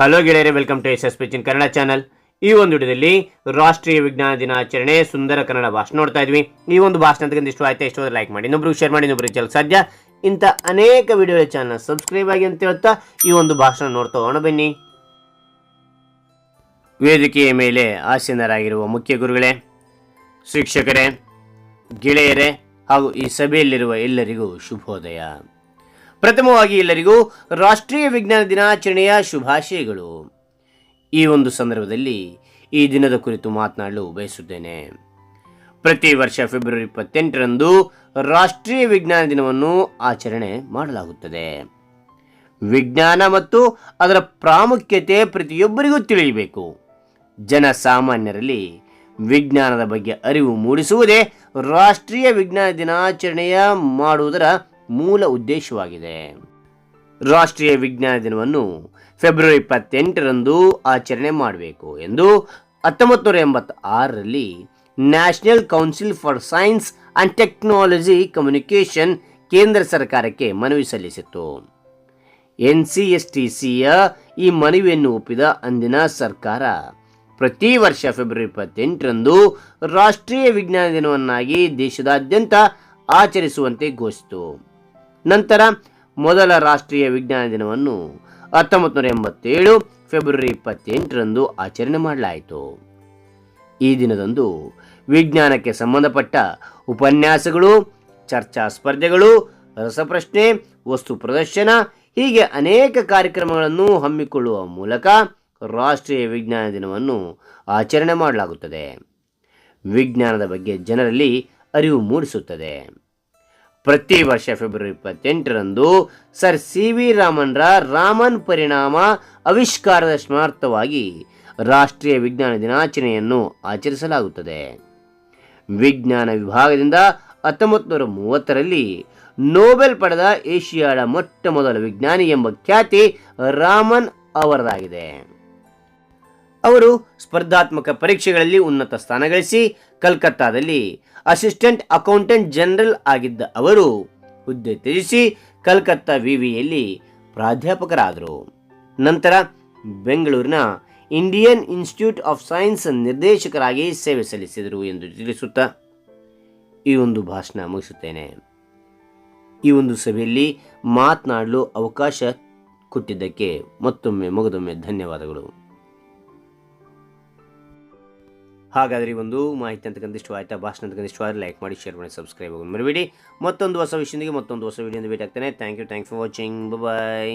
Hello ಗೆಳೆಯರೆ welcome to S S ಪಿಚಿನ್ Kannada channel ಈ ಒಂದು ವಿಡಿಯೋದಲ್ಲಿ ರಾಷ್ಟ್ರೀಯ ವಿಜ್ಞಾನ ದಿನಾಚರಣೆ ಸುಂದರ ಕನ್ನಡ ಭಾಷಣ ನೋಡ್ತಾ ಇದ್ವಿ. ಈ ಒಂದು ಭಾಷಣ ಅಂತ ಇಷ್ಟ ಆಯ್ತಾ, ಇಷ್ಟ ಲೈಕ್ ಮಾಡಿ. ಇನ್ನೊಬ್ರಿಗೆ ಶೇರ್ ಮಾಡಿ, ಇನ್ನೊಬ್ರಿಗೆ ಚಾನಲ್ ಸಾಧ್ಯ. ಇಂಥ ಅನೇಕ ವಿಡಿಯೋ ಚಾನಲ್ ಸಬ್ಸ್ಕ್ರೈಬ್ ಆಗಿ ಅಂತ ಹೇಳ್ತಾ ಈ ಒಂದು ಭಾಷಣ ನೋಡ್ತಾ ಹೋಗೋಣ ಬನ್ನಿ. ವೇದಿಕೆಯ ಮೇಲೆ ಆಸೀನರಾಗಿರುವ ಮುಖ್ಯ ಗುರುಗಳೇ, ಶಿಕ್ಷಕರೇ, ಗೆಳೆಯರೇ ಹಾಗೂ ಈ ಸಭೆಯಲ್ಲಿರುವ ಎಲ್ಲರಿಗೂ ಶುಭೋದಯ. ಪ್ರಥಮವಾಗಿ ಎಲ್ಲರಿಗೂ ರಾಷ್ಟ್ರೀಯ ವಿಜ್ಞಾನ ದಿನಾಚರಣೆಯ ಶುಭಾಶಯಗಳು. ಈ ಒಂದು ಸಂದರ್ಭದಲ್ಲಿ ಈ ದಿನದ ಕುರಿತು ಮಾತನಾಡಲು ಬಯಸುತ್ತೇನೆ. ಪ್ರತಿ ವರ್ಷ ಫೆಬ್ರವರಿ ಇಪ್ಪತ್ತೆಂಟರಂದು ರಾಷ್ಟ್ರೀಯ ವಿಜ್ಞಾನ ದಿನವನ್ನು ಆಚರಣೆ ಮಾಡಲಾಗುತ್ತದೆ. ವಿಜ್ಞಾನ ಮತ್ತು ಅದರ ಪ್ರಾಮುಖ್ಯತೆ ಪ್ರತಿಯೊಬ್ಬರಿಗೂ ತಿಳಿಯಬೇಕು. ಜನಸಾಮಾನ್ಯರಲ್ಲಿ ವಿಜ್ಞಾನದ ಬಗ್ಗೆ ಅರಿವು ಮೂಡಿಸುವುದೇ ರಾಷ್ಟ್ರೀಯ ವಿಜ್ಞಾನ ದಿನಾಚರಣೆಯ ಮಾಡುವುದರ ಮೂಲ ಉದ್ದೇಶವಾಗಿದೆ. ರಾಷ್ಟ್ರೀಯ ವಿಜ್ಞಾನ ದಿನವನ್ನು ಫೆಬ್ರವರಿ ಇಪ್ಪತ್ತೆಂಟರಂದು ಆಚರಣೆ ಮಾಡಬೇಕು ಎಂದು ಹತ್ತೊಂಬತ್ತು ನೂರ ಎಂಬತ್ತಾರರಲ್ಲಿ National Council for Science and Technology Communication ಕೇಂದ್ರ ಸರ್ಕಾರಕ್ಕೆ ಮನವಿ ಸಲ್ಲಿಸಿತ್ತು. ಎನ್ ಸಿ ಎಸ್ ಟಿ ಸಿಯ ಈ ಮನವಿಯನ್ನು ಒಪ್ಪಿದ ಅಂದಿನ ಸರ್ಕಾರ ಪ್ರತಿ ವರ್ಷ ಫೆಬ್ರವರಿ ಇಪ್ಪತ್ತೆಂಟರಂದು ರಾಷ್ಟ್ರೀಯ ವಿಜ್ಞಾನ ದಿನವನ್ನಾಗಿ ದೇಶದಾದ್ಯಂತ ಆಚರಿಸುವಂತೆ ಘೋಷಿಸಿತು. ನಂತರ ಮೊದಲ ರಾಷ್ಟ್ರೀಯ ವಿಜ್ಞಾನ ದಿನವನ್ನು ಹತ್ತೊಂಬತ್ತು ನೂರ ಎಂಬತ್ತೇಳು ಫೆಬ್ರವರಿ ಇಪ್ಪತ್ತೆಂಟರಂದು ಆಚರಣೆ ಮಾಡಲಾಯಿತು. ಈ ದಿನದಂದು ವಿಜ್ಞಾನಕ್ಕೆ ಸಂಬಂಧಪಟ್ಟ ಉಪನ್ಯಾಸಗಳು, ಚರ್ಚಾ ಸ್ಪರ್ಧೆಗಳು, ರಸಪ್ರಶ್ನೆ, ವಸ್ತು ಪ್ರದರ್ಶನ, ಹೀಗೆ ಅನೇಕ ಕಾರ್ಯಕ್ರಮಗಳನ್ನು ಹಮ್ಮಿಕೊಳ್ಳುವ ಮೂಲಕ ರಾಷ್ಟ್ರೀಯ ವಿಜ್ಞಾನ ದಿನವನ್ನು ಆಚರಣೆ ಮಾಡಲಾಗುತ್ತದೆ. ವಿಜ್ಞಾನದ ಬಗ್ಗೆ ಜನರಲ್ಲಿ ಅರಿವು ಮೂಡಿಸುತ್ತದೆ. ಪ್ರತಿ ವರ್ಷ ಫೆಬ್ರವರಿ ಇಪ್ಪತ್ತೆಂಟರಂದು ಸರ್ ಸಿ ವಿ ರಾಮನ್ರ ರಾಮನ್ ಪರಿಣಾಮ ಆವಿಷ್ಕಾರದ ಸ್ಮಾರ್ಥವಾಗಿ ರಾಷ್ಟ್ರೀಯ ವಿಜ್ಞಾನ ದಿನಾಚರಣೆಯನ್ನು ಆಚರಿಸಲಾಗುತ್ತದೆ. ವಿಜ್ಞಾನ ವಿಭಾಗದಿಂದ ಹತ್ತೊಂಬತ್ತು ನೂರ ಮೂವತ್ತರಲ್ಲಿ ನೋಬೆಲ್ ಪಡೆದ ಏಷ್ಯಾದ ಮೊಟ್ಟ ಮೊದಲ ವಿಜ್ಞಾನಿ ಎಂಬ ಖ್ಯಾತಿ ರಾಮನ್ ಅವರದಾಗಿದೆ. ಅವರು ಸ್ಪರ್ಧಾತ್ಮಕ ಪರೀಕ್ಷೆಗಳಲ್ಲಿ ಉನ್ನತ ಸ್ಥಾನ ಗಳಿಸಿ ಕಲ್ಕತ್ತಾದಲ್ಲಿ ಅಸಿಸ್ಟೆಂಟ್ ಅಕೌಂಟೆಂಟ್ ಜನರಲ್ ಆಗಿದ್ದ ಅವರು ಹುದ್ದೆ ತ್ಯಜಿಸಿ ಕಲ್ಕತ್ತಾ ವಿವಿಯಲ್ಲಿ ಪ್ರಾಧ್ಯಾಪಕರಾದರು. ನಂತರ ಬೆಂಗಳೂರಿನ ಇಂಡಿಯನ್ ಇನ್ಸ್ಟಿಟ್ಯೂಟ್ ಆಫ್ ಸೈನ್ಸ್ ನಿರ್ದೇಶಕರಾಗಿ ಸೇವೆ ಸಲ್ಲಿಸಿದರು ಎಂದು ತಿಳಿಸುತ್ತಾ ಈ ಒಂದು ಭಾಷಣ ಮುಗಿಸುತ್ತೇನೆ. ಈ ಒಂದು ಸಭೆಯಲ್ಲಿ ಮಾತನಾಡಲು ಅವಕಾಶ ಕೊಟ್ಟಿದ್ದಕ್ಕೆ ಮತ್ತೊಮ್ಮೆ ಮಗದೊಮ್ಮೆ ಧನ್ಯವಾದಗಳು. ಹಾಗಾದರೆ ಒಂದು ಮಾಹಿತಿ ಅಂತಕ್ಕಂಥ ಆಯ್ತಾ? ಭಾಷಣ ಅಂತಕ್ಕಂಥ ಆದರೆ ಲೈಕ್ ಮಾಡಿ ಶೇರ್ ಮಾಡಿ ಸಬ್ಸ್ಕ್ರೈಬ್ ಆಗೋದು ಮರಿಬೇಡಿ. ಮತ್ತೊಂದು ಹೊಸ ವಿಷಯದೊಂದಿಗೆ ಮತ್ತೊಂದು ಹೊಸ ವಿಡಿಯೋದಿಂದ ಭೇಟಿ ಆಗ್ತಾನೆ thank you thank for watching bye